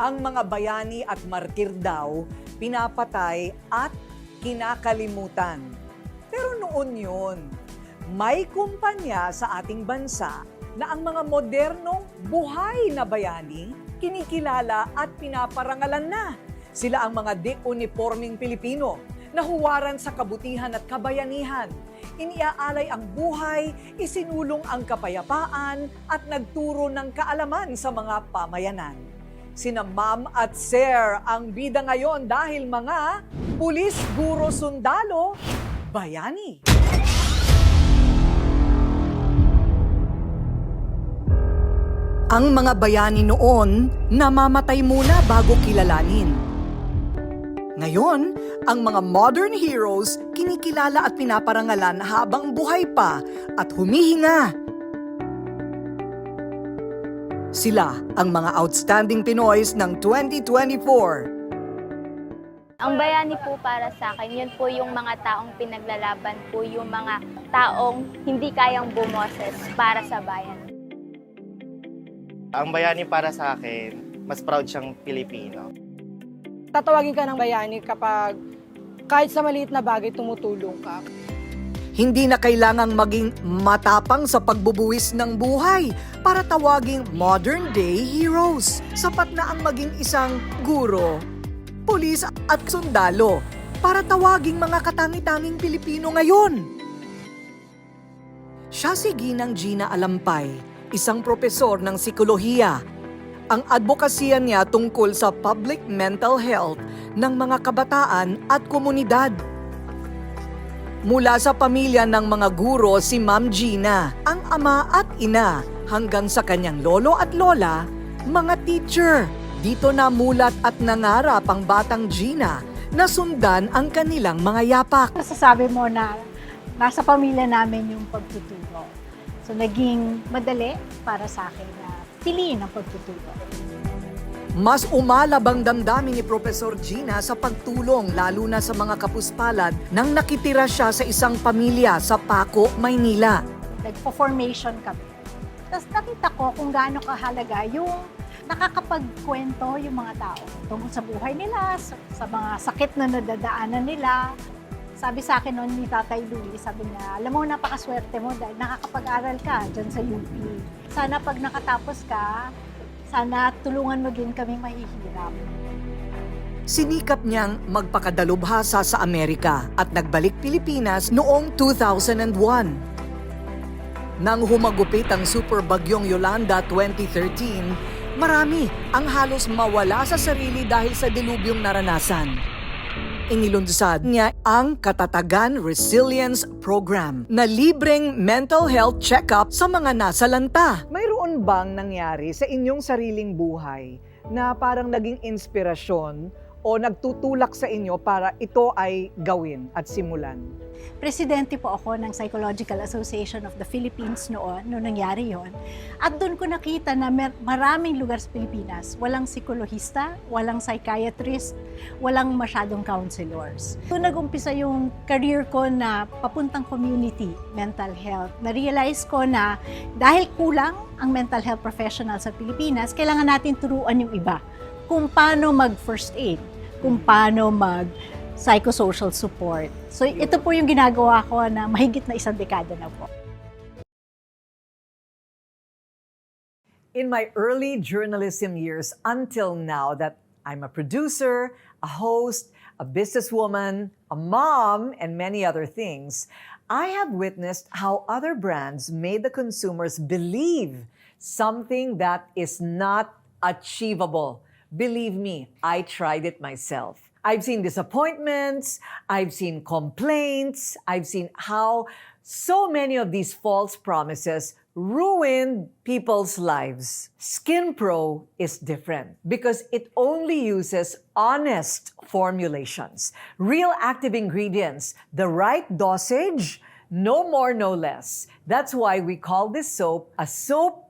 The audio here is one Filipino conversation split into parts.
Ang mga bayani at martir daw, pinapatay at kinakalimutan. Pero noon yun, may kumpanya sa ating bansa na ang mga modernong buhay na bayani kinikilala at pinaparangalan na. Sila ang mga de-uniforming Pilipino na huwaran sa kabutihan at kabayanihan. Iniaalay ang buhay, isinulong ang kapayapaan at nagturo ng kaalaman sa mga pamayanan. Sina Ma'am at Sir ang bida ngayon dahil mga pulis, guro, sundalo, bayani. Ang mga bayani noon namamatay muna bago kilalanin. Ngayon, ang mga modern heroes kinikilala at pinaparangalan habang buhay pa at humihinga. Sila ang mga outstanding Pinoys ng 2024. Ang bayani po para sa akin, yun po yung mga taong pinaglalaban po, yung mga taong hindi kayang bumoses para sa bayan. Ang bayani para sa akin, mas proud siyang Pilipino. tatawagin ka ng bayani kapag kahit sa maliit na bagay tumutulong ka. Hindi na kailangang maging matapang sa pagbubuwis ng buhay para tawaging modern day heroes. Sapat na ang maging isang guro, pulis at sundalo para tawaging mga katangi-tanging Pilipino ngayon. Siya si Ginang Gina Alampay, isang propesor ng psikolohiya. Ang advokasya niya tungkol sa public mental health ng mga kabataan at komunidad. Mula sa pamilya ng mga guro si Ma'am Gina, ang ama at ina hanggang sa kanyang lolo at lola, mga teacher. Dito na mulat at nangarap ang batang Gina na sundan ang kanilang mga yapak. Nasasabi mo na nasa pamilya namin yung pagtuturo. So naging madali para sa akin na piliin ang pagtuturo. Mas umalab ang damdamin ni Professor Gina sa pagtulong lalo na sa mga kapuspalad nang nakitira siya sa isang pamilya sa Paco, Maynila. Nagpo-formation kami. Tapos nakita ko kung gaano kahalaga yung nakakapagkwento yung mga tao tungkol sa buhay nila, sa, mga sakit na nadadaanan nila. Sabi sa akin noon ni Tatay Louie, sabi niya, alam mo, napakaswerte mo dahil nakakapag-aral ka dyan sa UP. Sana pag nakatapos ka, sana tulungan mo din kaming mahihirap. Sinikap niyang magpakadalubhasa sa Amerika at nagbalik Pilipinas noong 2001. Nang humagupit ang super bagyong Yolanda 2013, marami ang halos mawala sa sarili dahil sa dilubyong naranasan. Inilunsad niya ang Katatagan Resilience Program na libreng mental health check-up sa mga nasa lanta. Mayroon bang nangyari sa inyong sariling buhay na parang naging inspirasyon o nagtutulak sa inyo para ito ay gawin at simulan? Presidente po ako ng Psychological Association of the Philippines noon, noong nangyari yon. At doon ko nakita na maraming lugar sa Pilipinas, walang psikolohista, walang psychiatrist, walang masyadong counselors. Doon nag-umpisa yung career ko na papuntang community mental health. Na-realize ko na dahil kulang ang mental health professional sa Pilipinas, kailangan natin turuan yung iba kung paano mag-first aid, kung paano mag psychosocial support. So ito po yung ginagawa ko na mahigit na isang dekada na po. in my early journalism years until now that I'm a producer, a host, a businesswoman, a mom, and many other things, I have witnessed how other brands made the consumers believe something that is not achievable. Believe me, I tried it myself. I've seen disappointments, I've seen complaints, I've seen how so many of these false promises ruined people's lives. Skin Pro is different because it only uses honest formulations, real active ingredients, the right dosage, no more, no less. That's why we call this soap a soap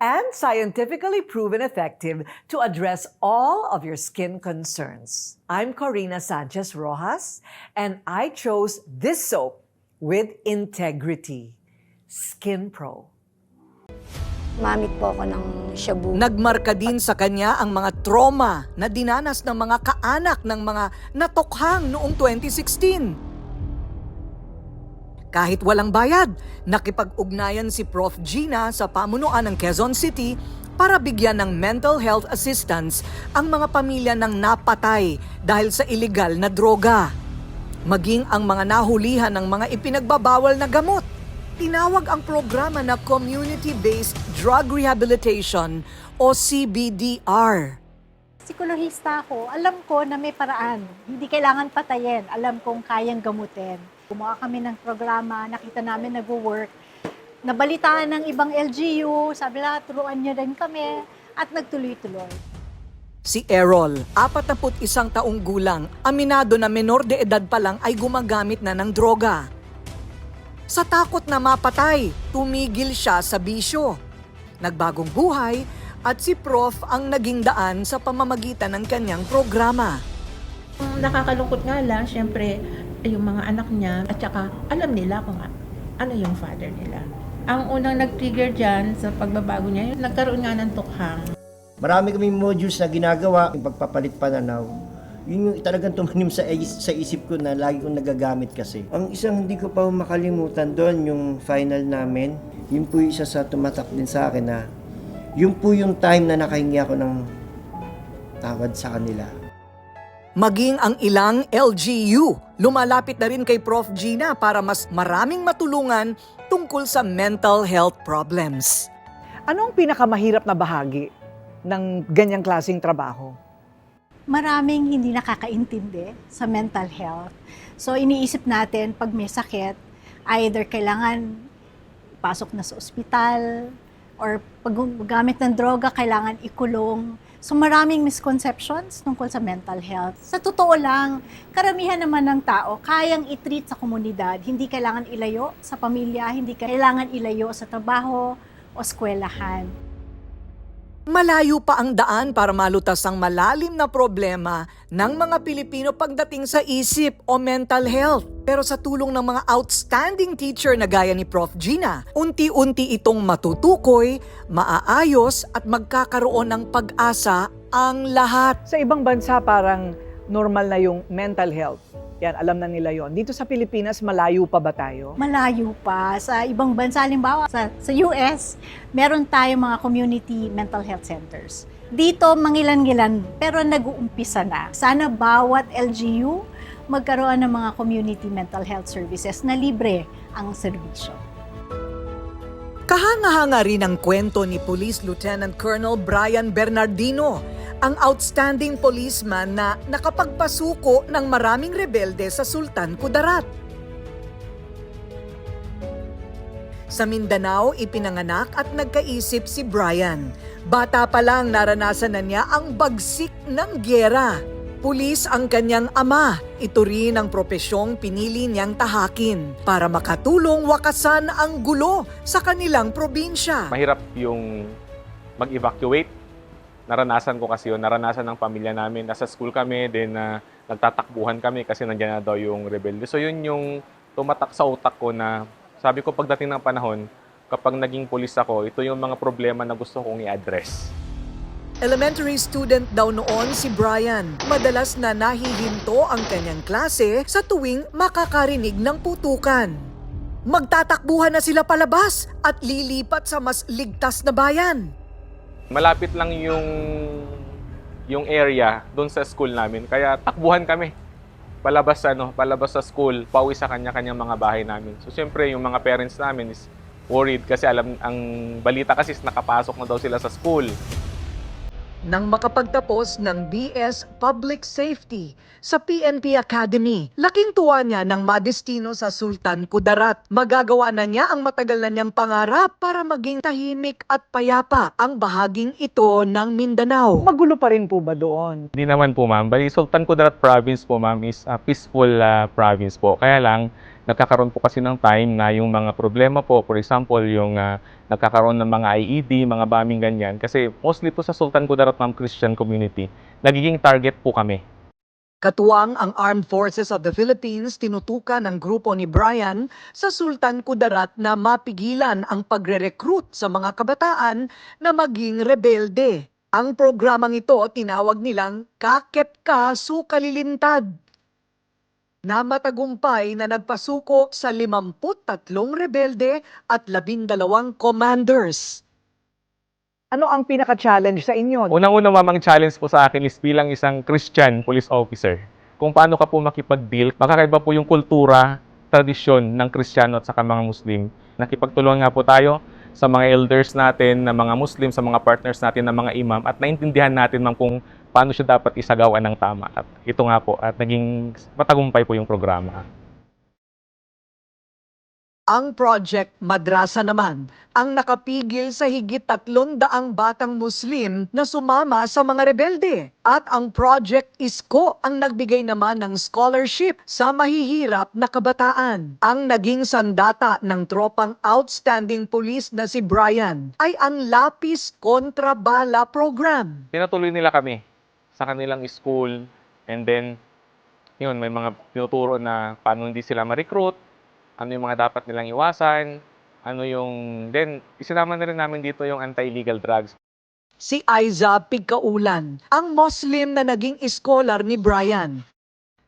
and scientifically proven effective to address all of your skin concerns. I'm Corina Sanchez Rojas, and I chose this soap with integrity. Skin Pro. Mamit po ako ng shabu. Nagmarka din sa kanya ang mga trauma na dinanas ng mga kaanak ng mga natokhang noong 2016. Kahit walang bayad, nakipag-ugnayan si Prof. Gina sa pamunuan ng Quezon City para bigyan ng mental health assistance ang mga pamilya ng napatay dahil sa illegal na droga. Maging ang mga nahulihan ng mga ipinagbabawal na gamot. Tinawag ang programa na Community-Based Drug Rehabilitation o CBDR. Psikolohista ako, alam ko na may paraan. Hindi kailangan patayin. Alam kong kayang gamutin. Gumawa kami ng programa, nakita namin nag-work. Nabalitaan ng ibang LGU, sabi na, turuan niyo din kami. At nagtuloy-tuloy. Si Errol, 41 taong gulang, aminado na menor de edad pa lang ay gumagamit na ng droga. Sa takot na mapatay, tumigil siya sa bisyo. Nagbagong buhay at si Prof ang naging daan sa pamamagitan ng kanyang programa. Nakakalungkot nga lang, syempre, yung mga anak niya, at saka alam nila kung ano yung father nila. Ang unang nag-trigger dyan sa pagbabago niya, yung nagkaroon nga ng tukhang. Marami kaming modules na ginagawa, yung pagpapalit pananaw. Yun yung talagang tumanim sa, is- sa isip ko na lagi kong nagagamit kasi. Ang isang hindi ko pa makalimutan doon, yung final namin, yun po yung isa sa tumatak din sa akin na yun po yung time na nakahingi ako ng tawad sa kanila. Maging ang ilang LGU, lumalapit na rin kay Prof. Gina para mas maraming matulungan tungkol sa mental health problems. Ano ang pinakamahirap na bahagi ng ganyang klaseng trabaho? Maraming hindi nakakaintindi sa mental health. So iniisip natin pag may sakit, either kailangan pasok na sa ospital, or pag gamit ng droga, kailangan ikulong. So maraming misconceptions tungkol sa mental health. Sa totoo lang, karamihan naman ng tao kayang itreat sa komunidad. Hindi kailangan ilayo sa pamilya, hindi kailangan ilayo sa trabaho o eskwelahan. Malayo pa ang daan para malutas ang malalim na problema ng mga Pilipino pagdating sa isip o mental health. Pero sa tulong ng mga outstanding teacher na gaya ni Prof. Gina, unti-unti itong matutukoy, maaayos at magkakaroon ng pag-asa ang lahat. Sa ibang bansa parang normal na yung mental health. Yan, alam na nila yon. Dito sa Pilipinas, malayo pa ba tayo? malayo pa sa ibang bansa. Halimbawa, sa, sa US, meron tayong mga community mental health centers. Dito, mangilan-ngilan, pero nag-uumpisa na. Sana bawat LGU magkaroon ng mga community mental health services na libre ang serbisyo. Kahanga-hanga rin ang kwento ni Police Lieutenant Colonel Brian Bernardino, ang outstanding policeman na nakapagpasuko ng maraming rebelde sa Sultan Kudarat. Sa Mindanao, ipinanganak at nagkaisip si Brian. Bata pa lang naranasan na niya ang bagsik ng gyera. Pulis ang kanyang ama. Ito rin ang propesyong pinili niyang tahakin para makatulong wakasan ang gulo sa kanilang probinsya. mahirap yung mag-evacuate. Naranasan ko kasi yun, naranasan ng pamilya namin. Nasa school kami, then na nagtatakbuhan kami kasi nandiyan na daw yung rebelde. So yun yung tumatak sa utak ko na sabi ko pagdating ng panahon, kapag naging pulis ako, ito yung mga problema na gusto kong i-address. Elementary student daw noon si Brian. Madalas na nahihinto ang kanyang klase sa tuwing makakarinig ng putukan. Magtatakbuhan na sila palabas at lilipat sa mas ligtas na bayan. Malapit lang yung yung area doon sa school namin. Kaya takbuhan kami. Palabas ano, palabas sa school, pauwi sa kanya-kanyang mga bahay namin. So siyempre yung mga parents namin is worried kasi alam ang balita kasi is nakapasok na daw sila sa school. Nang makapagtapos ng BS Public Safety sa PNP Academy. Laking tuwa niya ng madestino sa Sultan Kudarat. Magagawa na niya ang matagal na niyang pangarap para maging tahimik at payapa ang bahaging ito ng Mindanao. Magulo pa rin po ba doon? Hindi naman po ma'am. Bali, Sultan Kudarat Province po ma'am is a peaceful ah, province po. Kaya lang, nagkakaroon po kasi ng time na yung mga problema po, for example, yung ah, nagkakaroon ng mga IED, mga bombing ganyan. Kasi mostly po sa Sultan Kudarat ma'am Christian community, nagiging target po kami. Katuwang ang Armed Forces of the Philippines tinutukan ng grupo ni Brian sa Sultan Kudarat na mapigilan ang pagre-recruit sa mga kabataan na maging rebelde. Ang programang ito tinawag nilang Kakep Ka Sukalilintad na matagumpay na nagpasuko sa 53 rebelde at 12 commanders. Ano ang pinaka-challenge sa inyo? Unang-una mamang challenge po sa akin is bilang isang Christian police officer. Kung paano ka po makipag-deal, makakaiba po yung kultura, tradisyon ng Kristiyano at saka mga Muslim. Nakipagtulungan nga po tayo sa mga elders natin, na mga Muslim, sa mga partners natin na mga imam at naintindihan natin ma'am kung paano siya dapat isagawa ng tama. At ito nga po, at naging matagumpay po yung programa. Ang Project Madrasa naman ang nakapigil sa higit tatlong daang batang Muslim na sumama sa mga rebelde. At ang Project Isko ang nagbigay naman ng scholarship sa mahihirap na kabataan. Ang naging sandata ng tropang outstanding police na si Brian ay ang Lapis Kontra Bala Program. Pinatuloy nila kami sa kanilang school and then yun, may mga tinuturo na paano hindi sila ma-recruit, ano yung mga dapat nilang iwasan, ano yung, then isinama na rin namin dito yung anti-illegal drugs. Si Aiza Pigkaulan, ang Muslim na naging scholar ni Brian.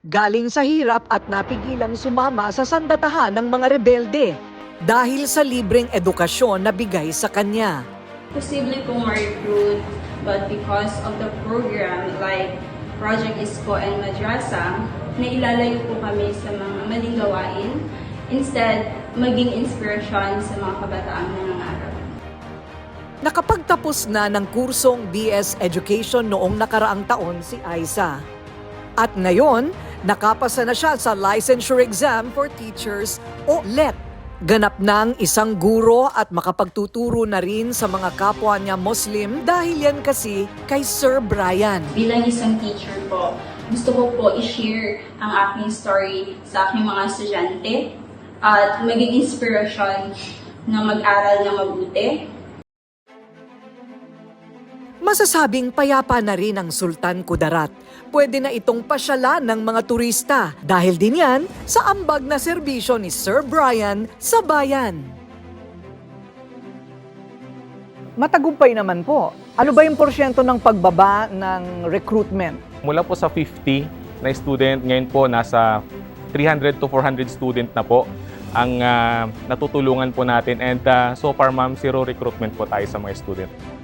Galing sa hirap at napigilang sumama sa sandatahan ng mga rebelde dahil sa libreng edukasyon na bigay sa kanya. posible pong ma-recruit but because of the program like Project ISCO and Madrasa, nailalayo po kami sa mga maling gawain. Instead, maging inspirasyon sa mga kabataang nangangarap. Nakapagtapos na ng kursong BS Education noong nakaraang taon si Aiza. At ngayon, nakapasa na siya sa Licensure Exam for Teachers o LET. Ganap ng isang guro at makapagtuturo na rin sa mga kapwa niya Muslim dahil yan kasi kay Sir Brian. Bilang isang teacher po, gusto ko po i-share ang aking story sa aking mga estudyante at maging inspirasyon na mag-aral na mabuti Masasabing payapa na rin ang Sultan Kudarat. Pwede na itong pasyalan ng mga turista dahil din yan sa ambag na serbisyo ni Sir Brian sa bayan. Matagumpay naman po. Ano ba yung porsyento ng pagbaba ng recruitment? Mula po sa 50 na student, ngayon po nasa 300 to 400 student na po ang ah, natutulungan po natin and ah, so far ma'am zero recruitment po tayo sa mga student.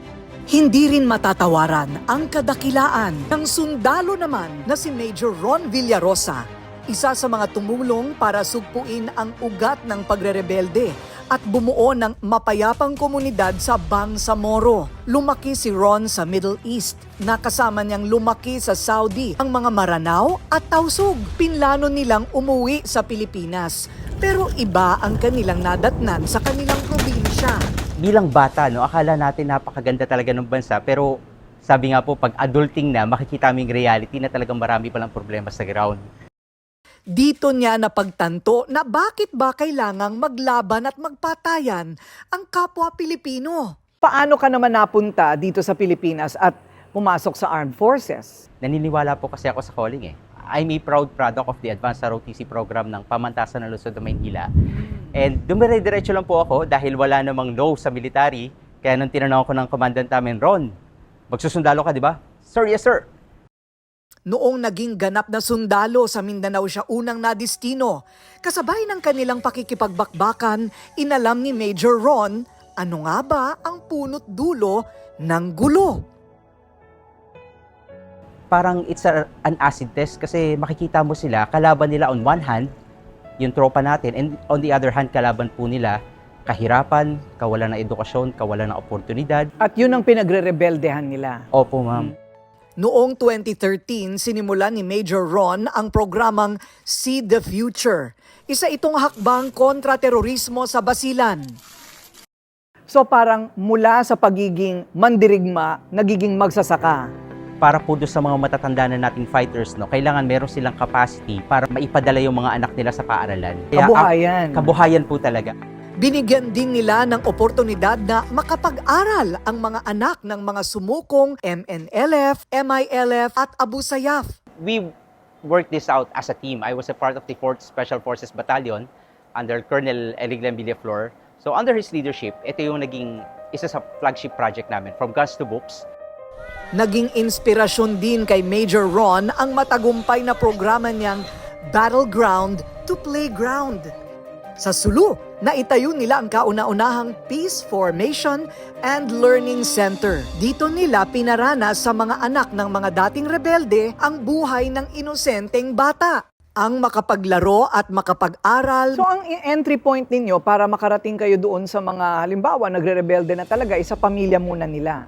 Hindi rin matatawaran ang kadakilaan ng sundalo naman na si Major Ron Villarosa. Isa sa mga tumulong para sugpuin ang ugat ng pagrerebelde at bumuo ng mapayapang komunidad sa Bangsamoro. Lumaki si Ron sa Middle East. Nakasama niyang lumaki sa Saudi ang mga Maranao at Tausug. Pinlano nilang umuwi sa Pilipinas. Pero iba ang kanilang nadatnan sa kanilang probinsya. Bilang bata, no, akala natin napakaganda talaga ng bansa, pero sabi nga po, pag adulting na, makikita mo yung reality na talagang marami palang problema sa ground. Dito niya napagtanto na bakit ba kailangang maglaban at magpatayan ang kapwa Pilipino. Paano ka naman napunta dito sa Pilipinas at pumasok sa armed forces? Naniniwala po kasi ako sa calling eh. I'm a proud product of the Advanced ROTC program ng Pamantasan ng Luzon, Maynila. And dumire-diretso lang po ako dahil wala namang no sa military. Kaya nung tinanong ko ng commandant namin, Ron, magsusundalo ka, di ba? Sir, yes sir. Noong naging ganap na sundalo sa Mindanao siya unang nadistino, kasabay ng kanilang pakikipagbakbakan, inalam ni Major Ron ano nga ba ang punot dulo ng gulo. Parang it's a- an acid test kasi makikita mo sila, kalaban nila on one hand, yung tropa natin, and on the other hand, kalaban po nila kahirapan, kawalan ng edukasyon, kawalan ng oportunidad. At yun ang pinagre-rebeldehan nila. Opo, ma'am. Noong 2013, sinimulan ni Major Ron ang programang See the Future. Isa itong hakbang kontra terorismo sa Basilan. So parang mula sa pagiging mandirigma, nagiging magsasaka. Para po doon sa mga matatanda na nating fighters, no, kailangan meron silang capacity para maipadala yung mga anak nila sa paaralan. Kaya, Kabuhayan. ang- kabuhayan po talaga. Binigyan din nila ng oportunidad na makapag-aral ang mga anak ng mga sumukong MNLF, MILF at Abu Sayyaf. we worked this out as a team. I was a part of the 4th Special Forces Battalion under Colonel Eliglan Villaflor. So under his leadership, ito yung naging isa sa flagship project namin, From Guns to Books. Naging inspirasyon din kay Major Ron ang matagumpay na programa niyang Battleground to Playground. Sa Sulu, naitayo nila ang kauna-unahang Peace Formation and Learning Center. Dito nila pinaranas sa mga anak ng mga dating rebelde ang buhay ng inosenteng bata. Ang makapaglaro at makapag-aral So ang entry point ninyo para makarating kayo doon sa mga halimbawa nagre-rebelde na talaga isa pamilya muna nila.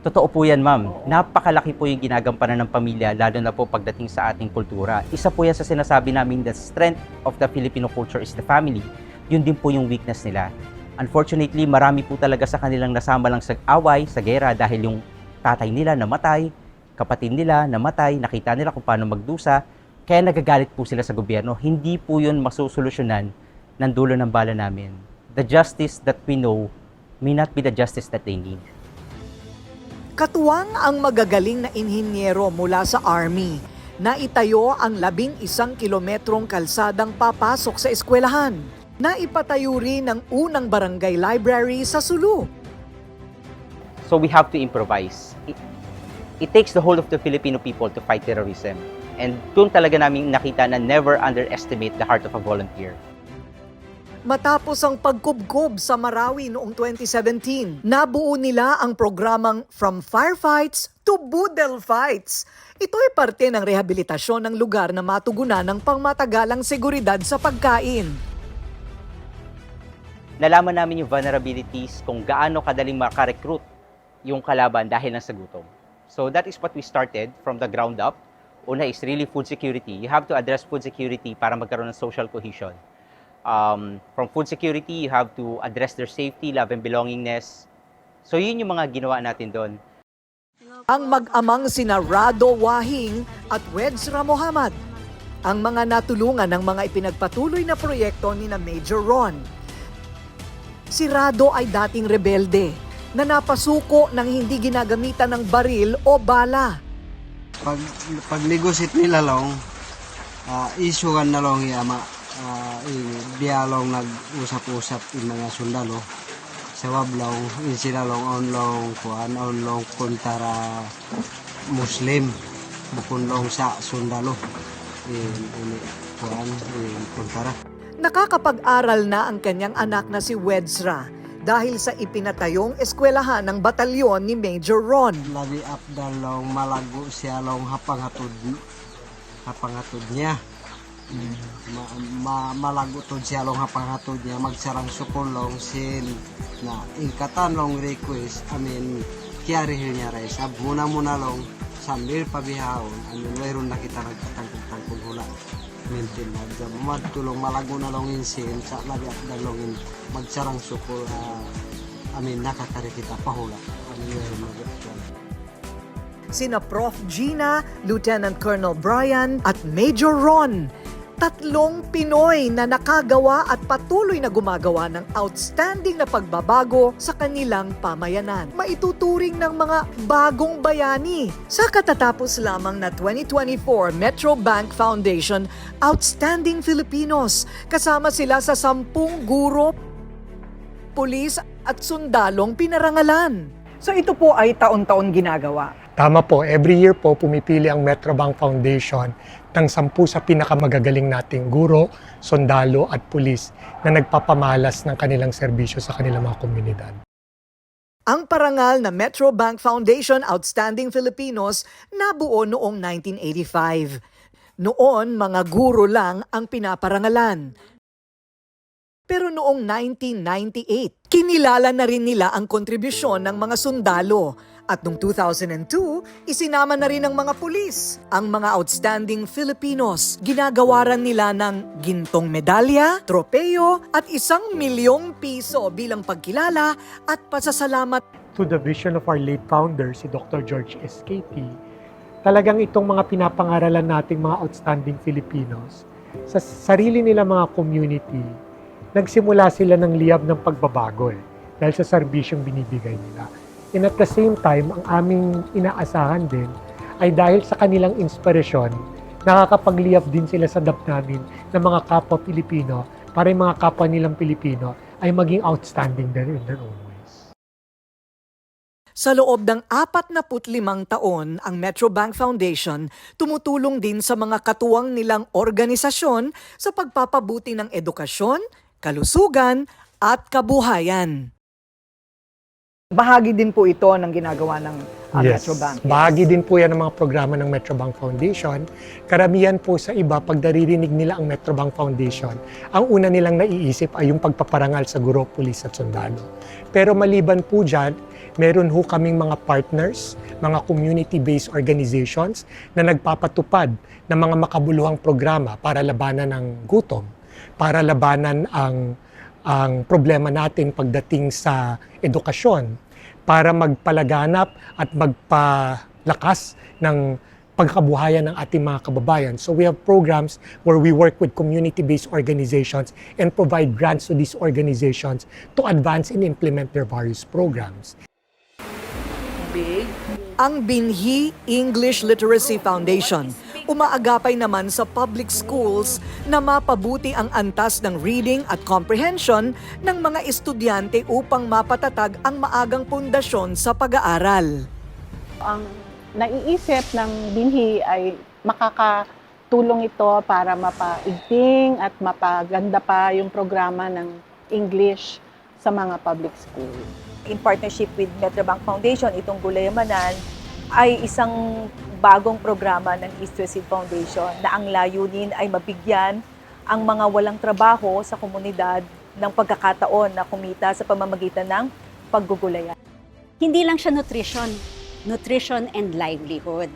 Totoo po yan, ma'am. Napakalaki po yung ginagampanan ng pamilya, lalo na po pagdating sa ating kultura. Isa po yan sa sinasabi namin, the strength of the Filipino culture is the family. Yun din po yung weakness nila. Unfortunately, marami po talaga sa kanilang nasama lang sa away, sa gera, dahil yung tatay nila namatay, kapatid nila namatay, nakita nila kung paano magdusa, kaya nagagalit po sila sa gobyerno. Hindi po yun masusolusyonan ng dulo ng bala namin. The justice that we know may not be the justice that they need. Katuwang ang magagaling na inhinyero mula sa Army na itayo ang labing isang kilometrong kalsadang papasok sa eskwelahan. Naipatayo rin ang unang barangay library sa Sulu. So we have to improvise. It, it takes the whole of the Filipino people to fight terrorism. And doon talaga namin nakita na never underestimate the heart of a volunteer. Matapos ang pagkubkob sa Marawi noong 2017, nabuo nila ang programang From Firefights to Budel Fights. Ito ay parte ng rehabilitasyon ng lugar na matugunan ng pangmatagalang seguridad sa pagkain. Nalaman namin yung vulnerabilities kung gaano kadaling makarecruit yung kalaban dahil lang sa gutom. So that is what we started from the ground up. Una is really food security. You have to address food security para magkaroon ng social cohesion. Um, from food security, you have to address their safety, love and belongingness. So yun yung mga ginawa natin doon. ang mag-amang sina Rado Wahing at Wedzra Mohamad. Ang mga natulungan ng mga ipinagpatuloy na proyekto ni na Major Ron. Si Rado ay dating rebelde na napasuko ng hindi ginagamitan ng baril o bala. pag pag negosyate nila long uh, isugan na long yama uh, dialong nag-usap-usap yung mga sundalo. Sa wablong in sila long onlong kuan onlong kontara muslim bukun long sa sundalo. In ini kuan in kontara Nakakapag-aral na ang kanyang anak na si Wedzra dahil sa ipinatayong eskwelahan ng batalyon ni Major Ron. labi apdal long malago siya long hapanghatod hapanghatod niya ma, ma, malagutod siya long hapanghatod niya. Magsarang sukulong sin na ingkatan long request amin kiyari niya rin sab muna muna long sambil pabihawon amin mayroon na kita nagkatangkong hula. Mintin na dyan madtulong malago na long insin sa labi apdal long in magsarang sukul ah, amin nakakari kita pahula amin mayroon na Sina Prof. Gina, Lieutenant Colonel Brian at Major Ron. Tatlong Pinoy na nakagawa at patuloy na gumagawa ng outstanding na pagbabago sa kanilang pamayanan. Maituturing ng mga bagong bayani. Sa katatapos lamang na 2024 Metro Bank Foundation Outstanding Filipinos. Kasama sila sa sampung guro, pulis at sundalong pinarangalan. So ito po ay taon-taon ginagawa. Tama po, every year po pumipili ang Metrobank Foundation ng sampu sa pinakamagagaling nating guro, sundalo at pulis na nagpapamalas ng kanilang serbisyo sa kanilang mga komunidad. Ang parangal na Metro Bank Foundation Outstanding Filipinos nabuo noong 1985. Noon, mga guro lang ang pinaparangalan. Pero noong 1998, kinilala na rin nila ang kontribusyon ng mga sundalo. At noong 2002, isinama na rin ng mga pulis ang mga outstanding Filipinos. Ginagawaran nila ng gintong medalya, tropeyo at isang milyong piso bilang pagkilala at pasasalamat to the vision of our late founder, si Dr. George S.K.T., talagang itong mga pinapangaralan nating mga outstanding Filipinos, sa sarili nila mga community, nagsimula sila ng liyab ng pagbabago eh, dahil sa serbisyong binibigay nila. And at the same time, ang aming inaasahan din ay dahil sa kanilang inspirasyon, nakakapagliyab din sila sa damdamin ng mga kapwa Pilipino para yung mga kapwa nilang Pilipino ay maging outstanding din in their own ways. Sa loob ng 45 taon, ang Metrobank Foundation tumutulong din sa mga katuwang nilang organisasyon sa pagpapabuti ng edukasyon, kalusugan, at kabuhayan. Bahagi din po ito ng ginagawa ng uh, Yes. Metrobank. Bahagi din po yan ng mga programa ng Metrobank Foundation. Karamihan po sa iba, pag naririnig nila ang Metrobank Foundation, ang una nilang naiisip ay yung pagpaparangal sa guro, pulis at sundalo. Pero maliban po dyan, meron ho kaming mga partners, mga community-based organizations na nagpapatupad ng mga makabuluhang programa para labanan ng gutom, para labanan ang ang problema natin pagdating sa edukasyon para magpalaganap at magpalakas ng pagkabuhayan ng ating mga kababayan. So we have programs where we work with community-based organizations and provide grants to these organizations to advance and implement their various programs. Ang Binhi English Literacy Foundation umaagapay naman sa public schools na mapabuti ang antas ng reading at comprehension ng mga estudyante upang mapatatag ang maagang pundasyon sa pag-aaral. Ang naiisip ng binhi ay makakatulong ito para mapaigting at mapaganda pa yung programa ng English sa mga public school. in partnership with Metrobank Foundation, itong Gulayamanan ay isang bagong programa ng East Seed Foundation na ang layunin ay mabigyan ang mga walang trabaho sa komunidad ng pagkakataon na kumita sa pamamagitan ng paggugulayan. Hindi lang siya nutrition, nutrition and livelihood.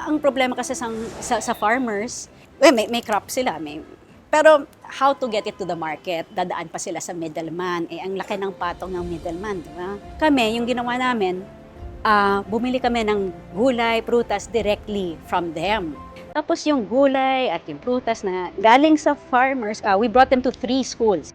Ang problema kasi sa, sa, sa farmers, eh, may, may crop sila, may, pero how to get it to the market? Dadaan pa sila sa middleman. Eh, ang laki ng patong ng middleman, di ba? Kami, yung ginawa namin, ah, bumili kami ng gulay, prutas directly from them. Tapos yung gulay at yung prutas na galing sa farmers, ah, we brought them to three schools.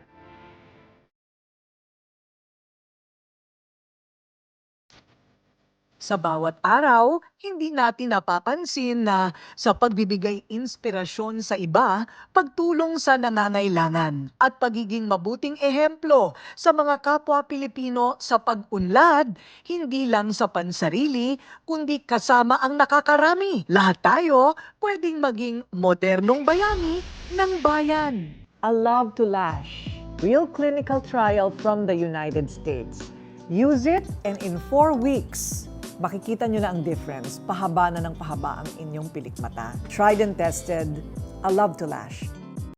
Sa bawat araw, hindi natin napapansin na sa pagbibigay inspirasyon sa iba, pagtulong sa nangangailangan at pagiging mabuting ehemplo sa mga kapwa Pilipino sa pag-unlad, hindi lang sa pansarili, kundi kasama ang nakakarami. Lahat tayo pwedeng maging modernong bayani ng bayan. A Love to Lash, real clinical trial from the United States. Use it and in four weeks, makikita nyo na ang difference. Pahaba na ng pahaba ang inyong pilikmata. Tried and tested, A Love to Lash.